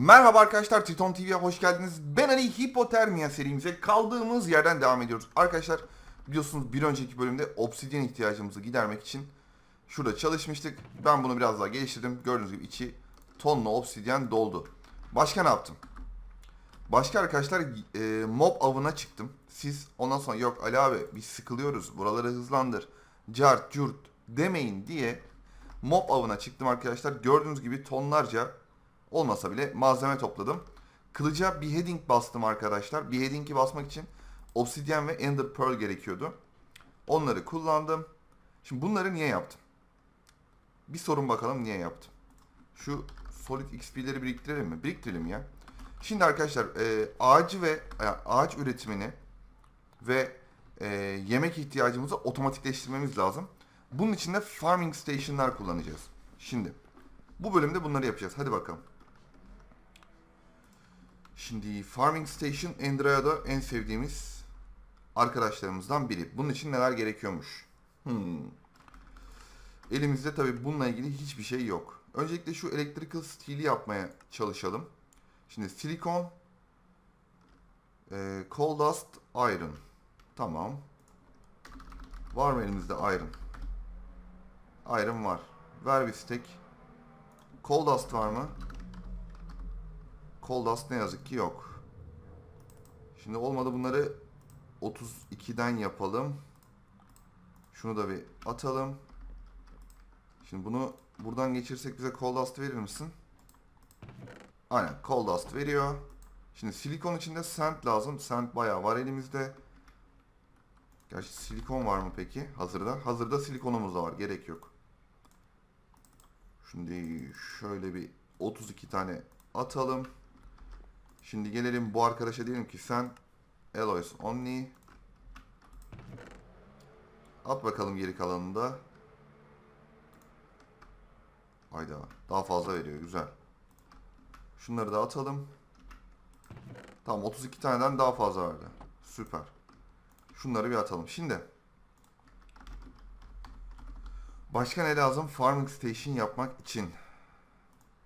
Merhaba arkadaşlar Triton TV'ye hoş geldiniz. Ben Ali Hipotermia serimize kaldığımız yerden devam ediyoruz. Arkadaşlar biliyorsunuz bir önceki bölümde obsidyen ihtiyacımızı gidermek için şurada çalışmıştık. Ben bunu biraz daha geliştirdim. Gördüğünüz gibi içi tonla obsidyen doldu. Başka ne yaptım? Başka arkadaşlar e, mob avına çıktım. Siz ondan sonra yok Ali abi biz sıkılıyoruz buraları hızlandır. Cart curt demeyin diye mob avına çıktım arkadaşlar. Gördüğünüz gibi tonlarca olmasa bile malzeme topladım. Kılıca beheading bastım arkadaşlar. Beheading'i basmak için obsidian ve ender pearl gerekiyordu. Onları kullandım. Şimdi bunları niye yaptım? Bir sorun bakalım niye yaptım. Şu solid XP'leri biriktirelim mi? Biriktirelim ya. Şimdi arkadaşlar e, ağacı ve e, ağaç üretimini ve e, yemek ihtiyacımızı otomatikleştirmemiz lazım. Bunun için de farming station'lar kullanacağız. Şimdi bu bölümde bunları yapacağız. Hadi bakalım. Şimdi Farming Station Endra'da en sevdiğimiz arkadaşlarımızdan biri. Bunun için neler gerekiyormuş? Hmm. Elimizde tabi bununla ilgili hiçbir şey yok. Öncelikle şu electrical steel'i yapmaya çalışalım. Şimdi silikon, e, coal dust, iron. Tamam. Var mı elimizde iron? Iron var. Ver bir stack. Coal dust var mı? Coal dust ne yazık ki yok. Şimdi olmadı bunları 32'den yapalım. Şunu da bir atalım. Şimdi bunu buradan geçirsek bize coal dust verir misin? Aynen coal dust veriyor. Şimdi silikon içinde sand lazım. Sand bayağı var elimizde. Gerçi silikon var mı peki hazırda? Hazırda silikonumuz da var. Gerek yok. Şimdi şöyle bir 32 tane atalım. Şimdi gelelim bu arkadaşa diyelim ki sen alloys only at bakalım geri kalanında. Hayda daha fazla veriyor güzel. Şunları da atalım. Tamam 32 taneden daha fazla verdi. Süper. Şunları bir atalım. Şimdi Başka ne lazım? Farming Station yapmak için.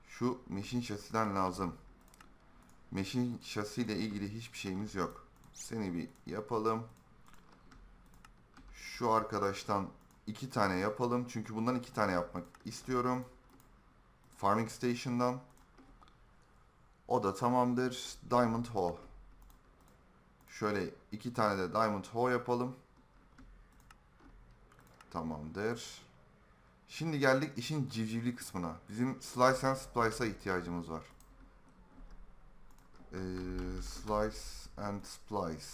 Şu machine şasiden lazım. Machine şasi ile ilgili hiçbir şeyimiz yok. Seni bir yapalım. Şu arkadaştan iki tane yapalım. Çünkü bundan iki tane yapmak istiyorum. Farming Station'dan. O da tamamdır. Diamond Hole. Şöyle iki tane de Diamond Hole yapalım. Tamamdır. Şimdi geldik işin civcivli kısmına. Bizim Slice and Splice'a ihtiyacımız var. Ee, slice and Splice.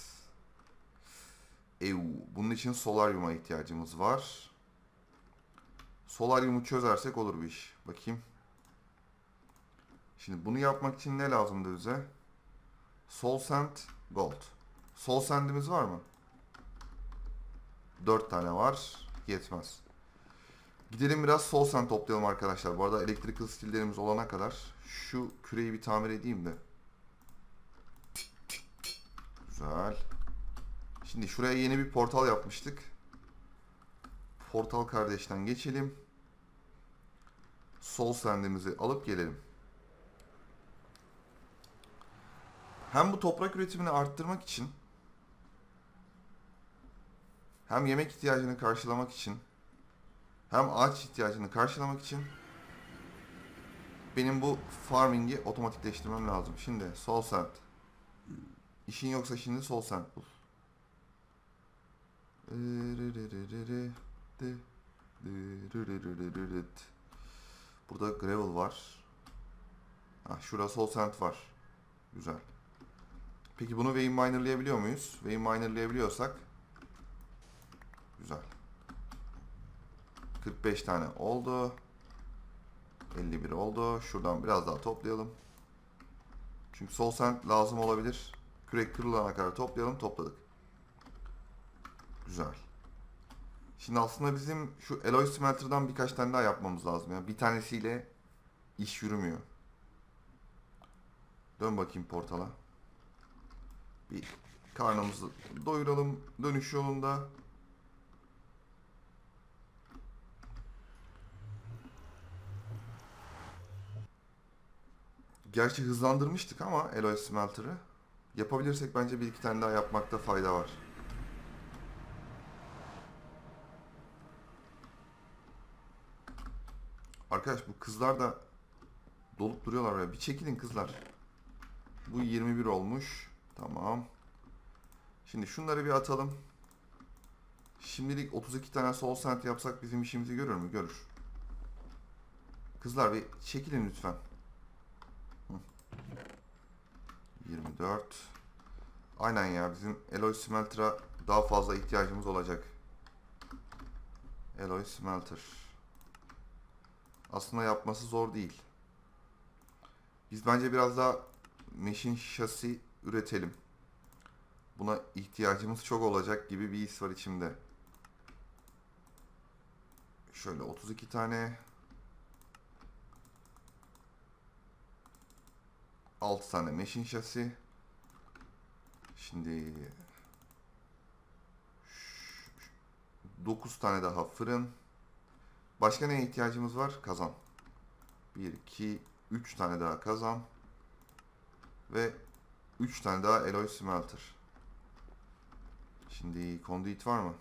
Ew, bunun için solaryuma ihtiyacımız var. Solaryumu çözersek olur bir iş. Bakayım. Şimdi bunu yapmak için ne lazımdı bize? Soul Sand, Gold. Soul Sand'imiz var mı? 4 tane var. Yetmez. Gidelim biraz Soul Sand toplayalım arkadaşlar. Bu arada electrical skill'lerimiz olana kadar şu küreyi bir tamir edeyim de. Güzel. Şimdi şuraya yeni bir portal yapmıştık. Portal kardeşten geçelim. Soul Sand'imizi alıp gelelim. Hem bu toprak üretimini arttırmak için hem yemek ihtiyacını karşılamak için hem ağaç ihtiyacını karşılamak için benim bu farming'i otomatikleştirmem lazım. Şimdi soul sand. İşin yoksa şimdi soul sand bul. Burada gravel var. Ha, şurada soul sand var. Güzel. Peki bunu vein minerlayabiliyor muyuz? Vein minerlayabiliyorsak güzel. 45 tane oldu. 51 oldu. Şuradan biraz daha toplayalım. Çünkü soul sand lazım olabilir. Kürek kırılana kadar toplayalım. Topladık. Güzel. Şimdi aslında bizim şu alloy smelter'dan birkaç tane daha yapmamız lazım. Yani bir tanesiyle iş yürümüyor. Dön bakayım portala. Bir karnımızı doyuralım dönüş yolunda. Gerçi hızlandırmıştık ama Alloy Smelter'ı. Yapabilirsek bence bir iki tane daha yapmakta fayda var. Arkadaş bu kızlar da dolup duruyorlar ya. Bir çekilin kızlar. Bu 21 olmuş. Tamam. Şimdi şunları bir atalım. Şimdilik 32 tane sol sent yapsak bizim işimizi görür mü? Görür. Kızlar bir çekilin lütfen. 24. Aynen ya bizim Alloy Smelter'a daha fazla ihtiyacımız olacak. Alloy Smelter. Aslında yapması zor değil. Biz bence biraz daha meşin şasi üretelim. Buna ihtiyacımız çok olacak gibi bir his var içimde. Şöyle 32 tane 6 tane meşin şasi. Şimdi 9 tane daha fırın. Başka neye ihtiyacımız var? Kazan. 1, 2, 3 tane daha kazan. Ve 3 tane daha alloy smelter. Şimdi conduit var mı?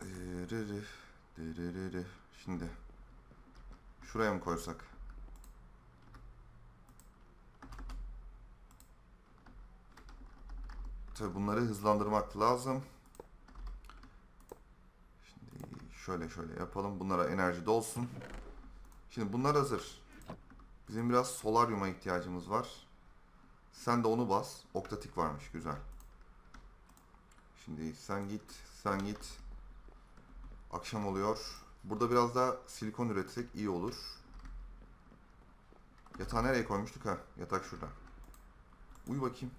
Dırırı. Şimdi şuraya mı koysak? Tabi bunları hızlandırmak lazım. Şimdi şöyle şöyle yapalım. Bunlara enerji dolsun. Şimdi bunlar hazır. Bizim biraz solaryuma ihtiyacımız var. Sen de onu bas. Oktatik varmış güzel. Şimdi sen git, sen git. Akşam oluyor. Burada biraz daha silikon üretsek iyi olur. Yatağı nereye koymuştuk ha? Yatak şurada. Uyu bakayım.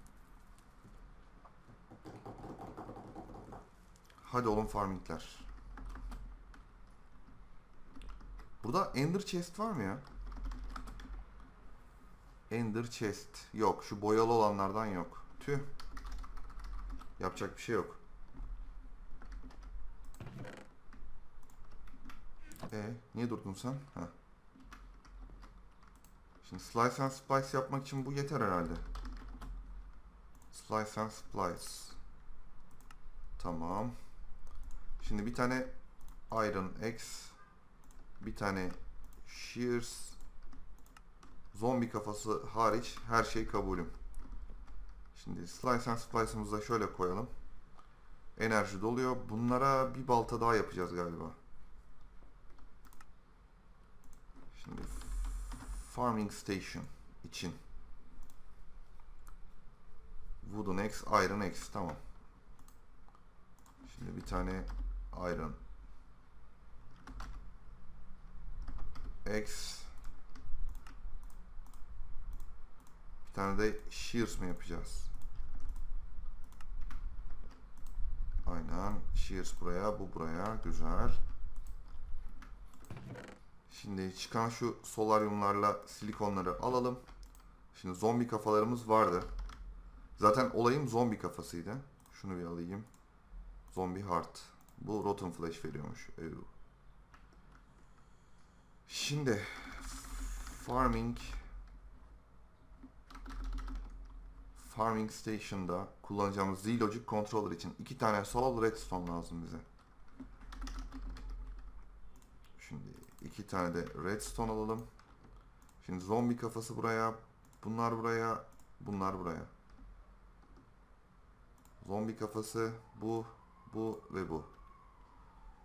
Hadi oğlum farmingler. Burada Ender Chest var mı ya? Ender Chest. Yok. Şu boyalı olanlardan yok. Tüh. Yapacak bir şey yok. E niye durdun sen? Ha. Şimdi slice and splice yapmak için bu yeter herhalde. Slice and splice. Tamam. Şimdi bir tane Iron X, bir tane Shears, zombi kafası hariç her şey kabulüm. Şimdi Slice and Splice'ımızı da şöyle koyalım. Enerji doluyor. Bunlara bir balta daha yapacağız galiba. Şimdi Farming Station için. Wooden X, Iron X tamam. Şimdi bir tane Iron X Bir tane de Shears mı yapacağız? Aynen. Shears buraya, bu buraya. Güzel. Şimdi çıkan şu solaryumlarla silikonları alalım. Şimdi zombi kafalarımız vardı. Zaten olayım zombi kafasıydı. Şunu bir alayım. Zombie Heart. Bu Rotten Flesh veriyormuş. Ew. Şimdi Farming Farming Station'da kullanacağımız Z-Logic Controller için iki tane Solid Redstone lazım bize. Şimdi iki tane de Redstone alalım. Şimdi zombi kafası buraya, bunlar buraya, bunlar buraya. Zombi kafası bu, bu ve bu.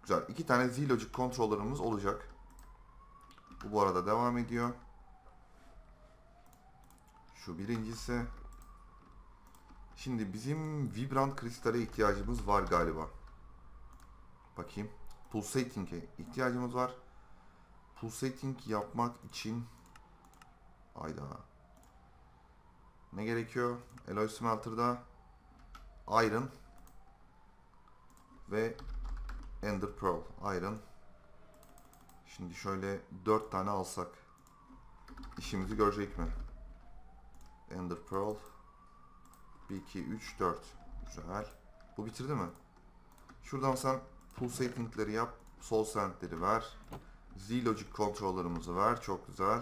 Güzel. İki tane Z-Logic controller'ımız olacak. Bu bu arada devam ediyor. Şu birincisi. Şimdi bizim Vibrant kristale ihtiyacımız var galiba. Bakayım. Pulsating'e ihtiyacımız var. Pulsating yapmak için Ayda. Ne gerekiyor? Alloy Smelter'da Iron ve Ender Pearl. Iron. Şimdi şöyle 4 tane alsak işimizi görecek mi? Ender Pearl 1, 2, 3, 4. Güzel. Bu bitirdi mi? Şuradan sen pulsating'leri yap. Sol sentleri ver. Z-Logic kontrollerimizi ver. Çok güzel.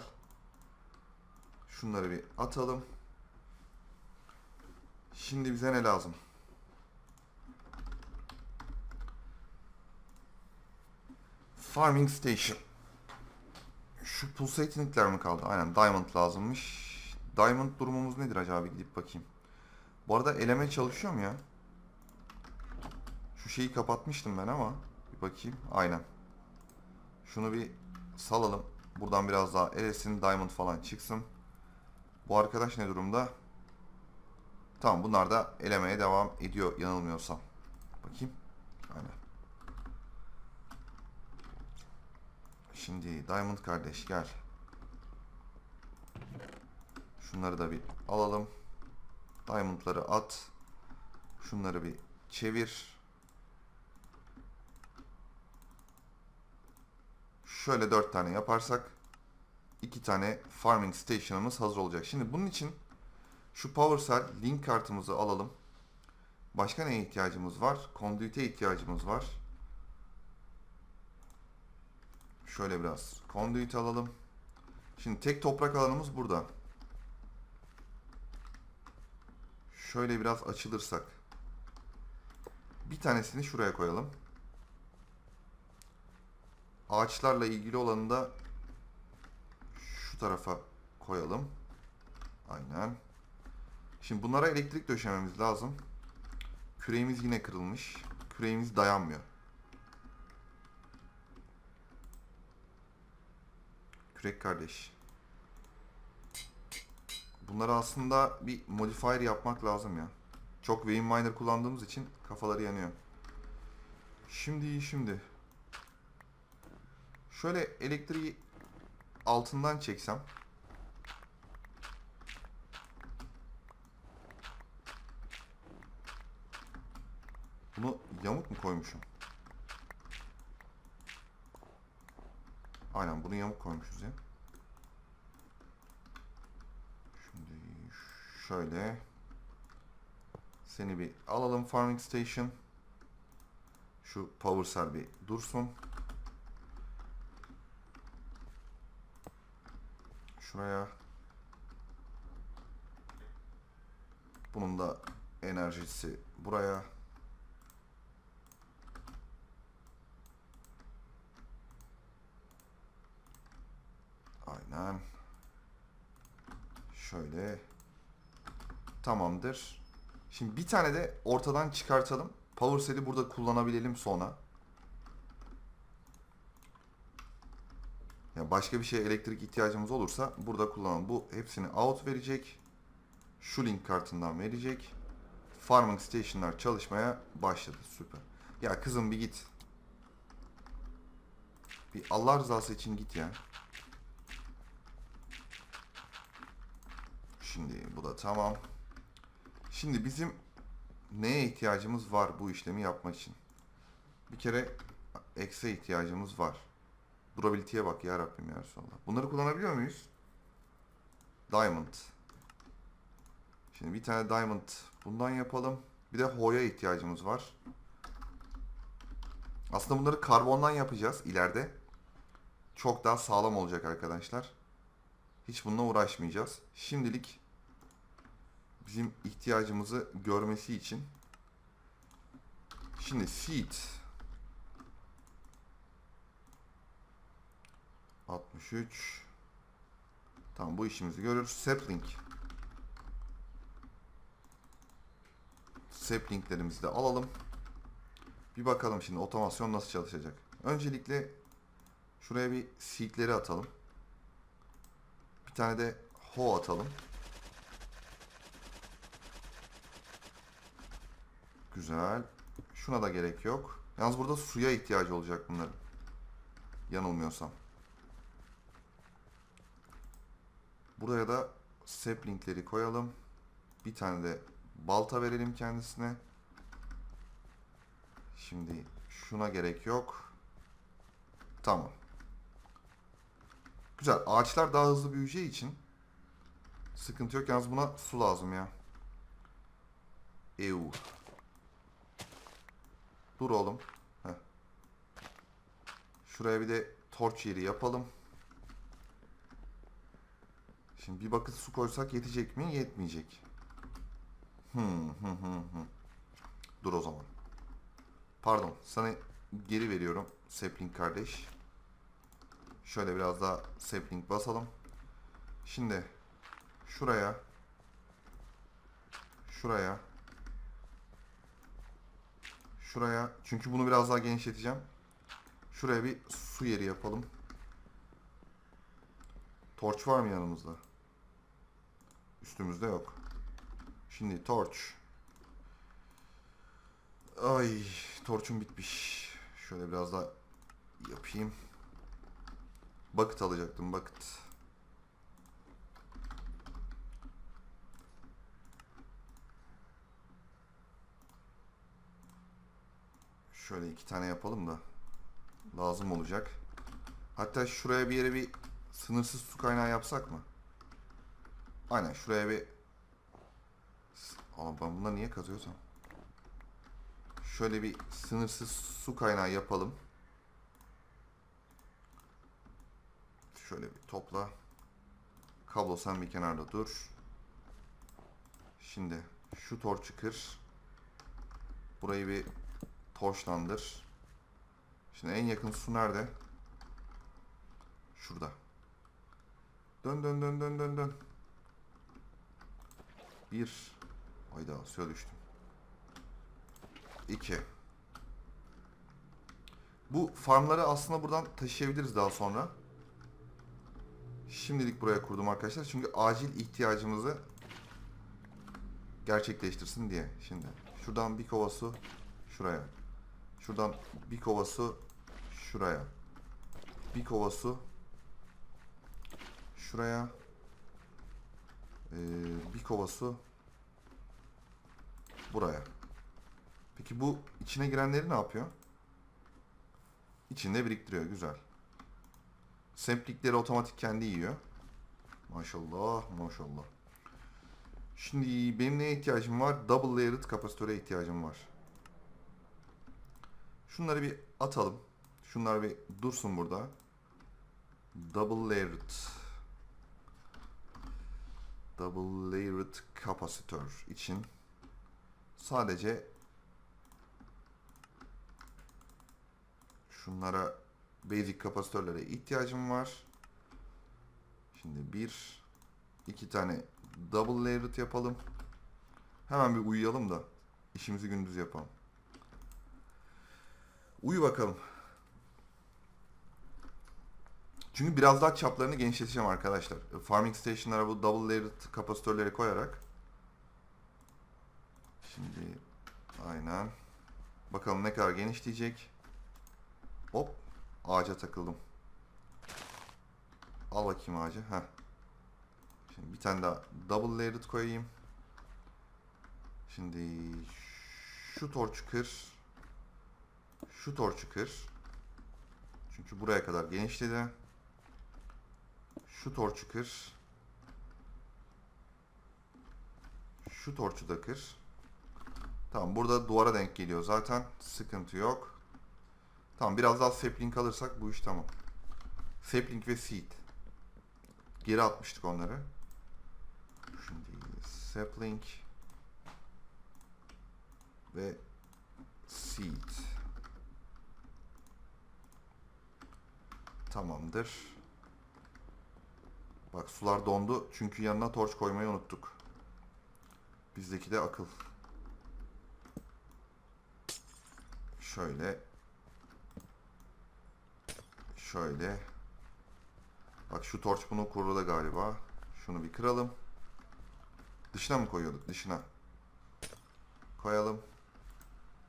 Şunları bir atalım. Şimdi bize ne lazım? Farming Station. Şu pulsating'ler mi kaldı? Aynen Diamond lazımmış. Diamond durumumuz nedir acaba? Gidip bakayım. Bu arada eleme çalışıyor mu ya? Şu şeyi kapatmıştım ben ama. Bir bakayım. Aynen. Şunu bir salalım. Buradan biraz daha elesin. Diamond falan çıksın. Bu arkadaş ne durumda? Tamam bunlar da elemeye devam ediyor yanılmıyorsam. Bakayım. Aynen. Şimdi Diamond kardeş gel. Şunları da bir alalım. Diamond'ları at. Şunları bir çevir. Şöyle dört tane yaparsak iki tane farming station'ımız hazır olacak. Şimdi bunun için şu PowerCell link kartımızı alalım. Başka neye ihtiyacımız var? Conduit'e ihtiyacımız var. Şöyle biraz conduit alalım. Şimdi tek toprak alanımız burada. Şöyle biraz açılırsak. Bir tanesini şuraya koyalım. Ağaçlarla ilgili olanı da şu tarafa koyalım. Aynen. Şimdi bunlara elektrik döşememiz lazım. Küreğimiz yine kırılmış. Küreğimiz dayanmıyor. Kürek kardeş. Bunları aslında bir modifier yapmak lazım ya. Çok Vein Miner kullandığımız için kafaları yanıyor. Şimdi şimdi. Şöyle elektriği altından çeksem. Bunu yamuk mu koymuşum? Aynen bunu yamuk koymuşuz ya. Şimdi şöyle seni bir alalım farming station. Şu power cell bir dursun. Şuraya. Bunun da enerjisi buraya. Aynen. Şöyle. Tamamdır. Şimdi bir tane de ortadan çıkartalım. Power cell'i burada kullanabilelim sonra. Ya başka bir şeye elektrik ihtiyacımız olursa burada kullanalım. Bu hepsini out verecek. Şu link kartından verecek. Farming station'lar çalışmaya başladı. Süper. Ya kızım bir git. Bir Allah rızası için git ya. Şimdi bu da tamam. Şimdi bizim neye ihtiyacımız var bu işlemi yapmak için? Bir kere X'e ihtiyacımız var. Durability'ye bak ya Rabbim ya Resulallah. Bunları kullanabiliyor muyuz? Diamond. Şimdi bir tane Diamond bundan yapalım. Bir de Ho'ya ihtiyacımız var. Aslında bunları karbondan yapacağız ileride. Çok daha sağlam olacak arkadaşlar. Hiç bununla uğraşmayacağız. Şimdilik bizim ihtiyacımızı görmesi için şimdi seed 63 Tamam bu işimizi görür. Sapling Saplinglerimizi de alalım. Bir bakalım şimdi otomasyon nasıl çalışacak. Öncelikle şuraya bir seedleri atalım. Bir tane de ho atalım. Güzel. Şuna da gerek yok. Yalnız burada suya ihtiyacı olacak bunların. Yanılmıyorsam. Buraya da saplingleri koyalım. Bir tane de balta verelim kendisine. Şimdi şuna gerek yok. Tamam. Güzel. Ağaçlar daha hızlı büyüyeceği için sıkıntı yok. Yalnız buna su lazım ya. Ew. Dur oğlum. Heh. Şuraya bir de torç yeri yapalım. Şimdi bir bakıt su koysak yetecek mi? Yetmeyecek. Hmm, hı hı. Dur o zaman. Pardon, sana geri veriyorum sapling kardeş. Şöyle biraz daha sapling basalım. Şimdi şuraya şuraya şuraya çünkü bunu biraz daha genişleteceğim. Şuraya bir su yeri yapalım. Torç var mı yanımızda? Üstümüzde yok. Şimdi torç. Ay torçum bitmiş. Şöyle biraz daha yapayım. Bucket alacaktım bucket. Şöyle iki tane yapalım da lazım olacak. Hatta şuraya bir yere bir sınırsız su kaynağı yapsak mı? Aynen şuraya bir Ama ben bunları niye kazıyorsam? Şöyle bir sınırsız su kaynağı yapalım. Şöyle bir topla. Kablo sen bir kenarda dur. Şimdi şu torçu kır. Burayı bir torçlandır. Şimdi en yakın su nerede? Şurada. Dön dön dön dön dön dön. Bir. Hayda suya düştüm. İki. Bu farmları aslında buradan taşıyabiliriz daha sonra. Şimdilik buraya kurdum arkadaşlar. Çünkü acil ihtiyacımızı gerçekleştirsin diye. Şimdi şuradan bir kova su şuraya. Şuradan bir kova su şuraya. Bir kova su şuraya. Ee, bir kova su buraya. Peki bu içine girenleri ne yapıyor? İçinde biriktiriyor. Güzel. Semplikleri otomatik kendi yiyor. Maşallah maşallah. Şimdi benim neye ihtiyacım var? Double layered kapasitöre ihtiyacım var. Şunları bir atalım. Şunlar bir dursun burada. Double layered. Double layered kapasitör için sadece şunlara basic kapasitörlere ihtiyacım var. Şimdi bir iki tane double layered yapalım. Hemen bir uyuyalım da işimizi gündüz yapalım. Uyu bakalım. Çünkü biraz daha çaplarını genişleteceğim arkadaşlar. Farming station'lara bu double layered kapasitörleri koyarak. Şimdi aynen. Bakalım ne kadar genişleyecek. Hop. Ağaca takıldım. Al bakayım ağacı. Heh. Şimdi bir tane daha double layered koyayım. Şimdi şu torç kır. Şu torçu kır. Çünkü buraya kadar genişledi. Şu torçu kır. Şu torçu da kır. Tamam burada duvara denk geliyor zaten. Sıkıntı yok. Tamam biraz daha sapling alırsak bu iş tamam. Sapling ve seed. Geri atmıştık onları. Şimdi sapling ve seed. Tamamdır. Bak sular dondu çünkü yanına torç koymayı unuttuk. Bizdeki de akıl. Şöyle. Şöyle. Bak şu torç bunu kuruladı galiba. Şunu bir kıralım. Dışına mı koyuyorduk? Dışına. Koyalım.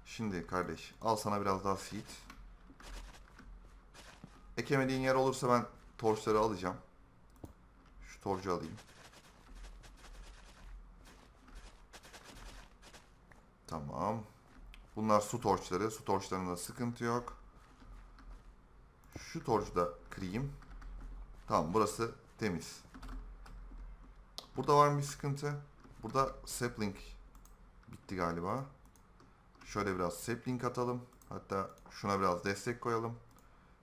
Şimdi kardeş al sana biraz daha seed. Ekemediğin yer olursa ben torçları alacağım. Torcu alayım. Tamam. Bunlar su torçları. Su torçlarında sıkıntı yok. Şu torcu da kırayım. Tamam burası temiz. Burada var mı bir sıkıntı? Burada sapling bitti galiba. Şöyle biraz sapling atalım. Hatta şuna biraz destek koyalım.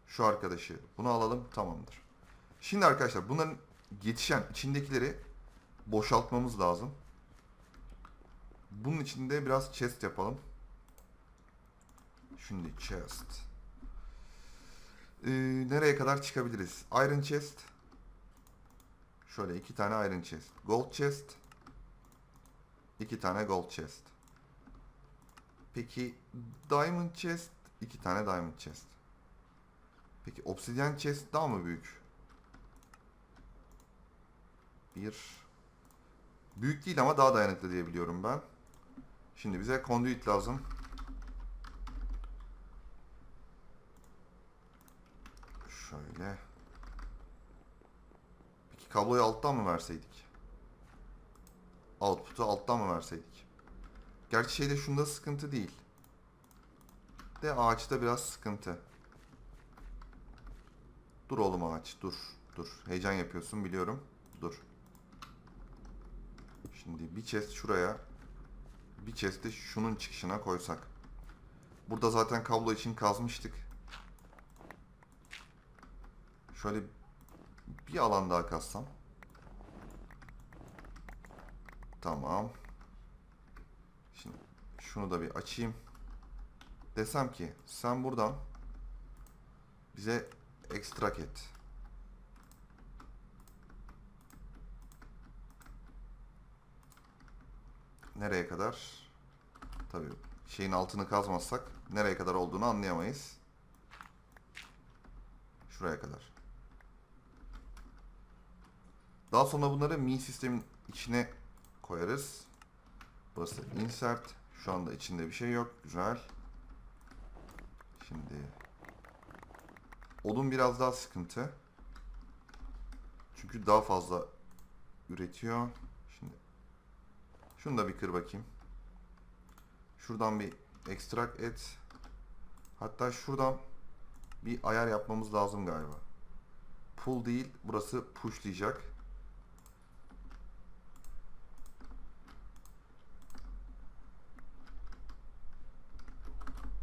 Şu arkadaşı. Bunu alalım. Tamamdır. Şimdi arkadaşlar bunların yetişen içindekileri boşaltmamız lazım. Bunun içinde biraz chest yapalım. Şimdi chest. Ee, nereye kadar çıkabiliriz? Iron chest. Şöyle iki tane iron chest. Gold chest. iki tane gold chest. Peki diamond chest. iki tane diamond chest. Peki obsidian chest daha mı büyük? Bir. Büyük değil ama daha dayanıklı diye biliyorum ben. Şimdi bize conduit lazım. Şöyle. Peki kabloyu alttan mı verseydik? Output'u alttan mı verseydik? Gerçi şeyde şunda sıkıntı değil. De ağaçta biraz sıkıntı. Dur oğlum ağaç dur. Dur. Heyecan yapıyorsun biliyorum. Dur. Şimdi bir chest şuraya. Bir chest de şunun çıkışına koysak. Burada zaten kablo için kazmıştık. Şöyle bir alan daha kazsam. Tamam. Şimdi şunu da bir açayım. Desem ki sen buradan bize ekstrak et. Nereye kadar? Tabii şeyin altını kazmazsak nereye kadar olduğunu anlayamayız. Şuraya kadar. Daha sonra bunları mi sistemin içine koyarız. Burası insert. Şu anda içinde bir şey yok. Güzel. Şimdi odun biraz daha sıkıntı. Çünkü daha fazla üretiyor. Şunu da bir kır bakayım. Şuradan bir ekstrak et. Hatta şuradan bir ayar yapmamız lazım galiba. Pull değil, burası pushlayacak.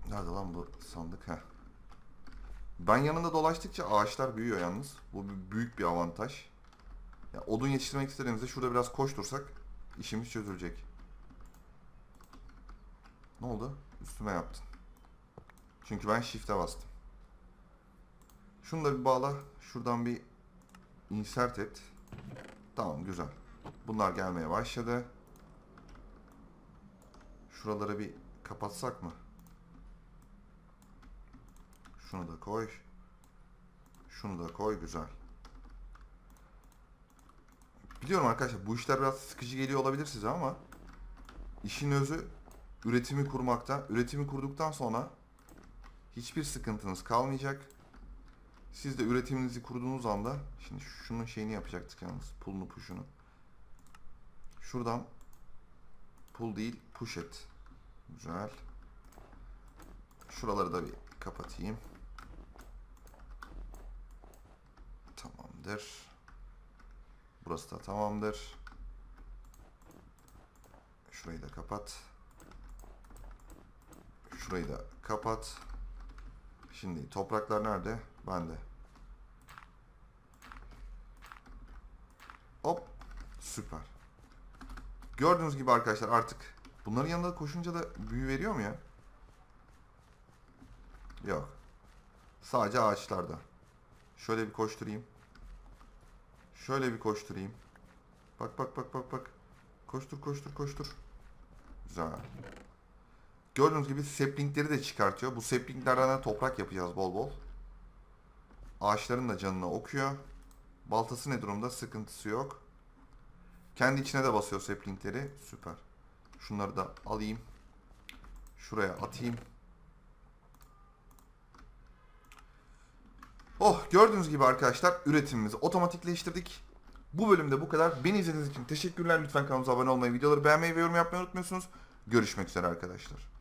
Nerede lan bu sandık? Heh. Ben yanında dolaştıkça ağaçlar büyüyor yalnız. Bu büyük bir avantaj. Ya odun yetiştirmek istediğimizde şurada biraz koştursak işimiz çözülecek. Ne oldu? Üstüme yaptın. Çünkü ben shift'e bastım. Şunu da bir bağla. Şuradan bir insert et. Tamam güzel. Bunlar gelmeye başladı. Şuraları bir kapatsak mı? Şunu da koy. Şunu da koy. Güzel. Biliyorum arkadaşlar bu işler biraz sıkıcı geliyor olabilir size ama işin özü üretimi kurmakta. Üretimi kurduktan sonra hiçbir sıkıntınız kalmayacak. Siz de üretiminizi kurduğunuz anda şimdi şunun şeyini yapacaktık yalnız. Pulunu puşunu. Şuradan pull değil push et. Güzel. Şuraları da bir kapatayım. Tamamdır. Burası da tamamdır. Şurayı da kapat. Şurayı da kapat. Şimdi topraklar nerede? Bende. Hop. Süper. Gördüğünüz gibi arkadaşlar artık bunların yanında koşunca da büyü veriyor mu ya? Yok. Sadece ağaçlarda. Şöyle bir koşturayım. Şöyle bir koşturayım. Bak bak bak bak bak. Koştur koştur koştur. Güzel. Gördüğünüz gibi saplingleri de çıkartıyor. Bu saplinglerden de toprak yapacağız bol bol. Ağaçların da canını okuyor. Baltası ne durumda? Sıkıntısı yok. Kendi içine de basıyor saplingleri. Süper. Şunları da alayım. Şuraya atayım. Oh gördüğünüz gibi arkadaşlar üretimimizi otomatikleştirdik. Bu bölümde bu kadar. Beni izlediğiniz için teşekkürler. Lütfen kanalımıza abone olmayı, videoları beğenmeyi ve yorum yapmayı unutmuyorsunuz. Görüşmek üzere arkadaşlar.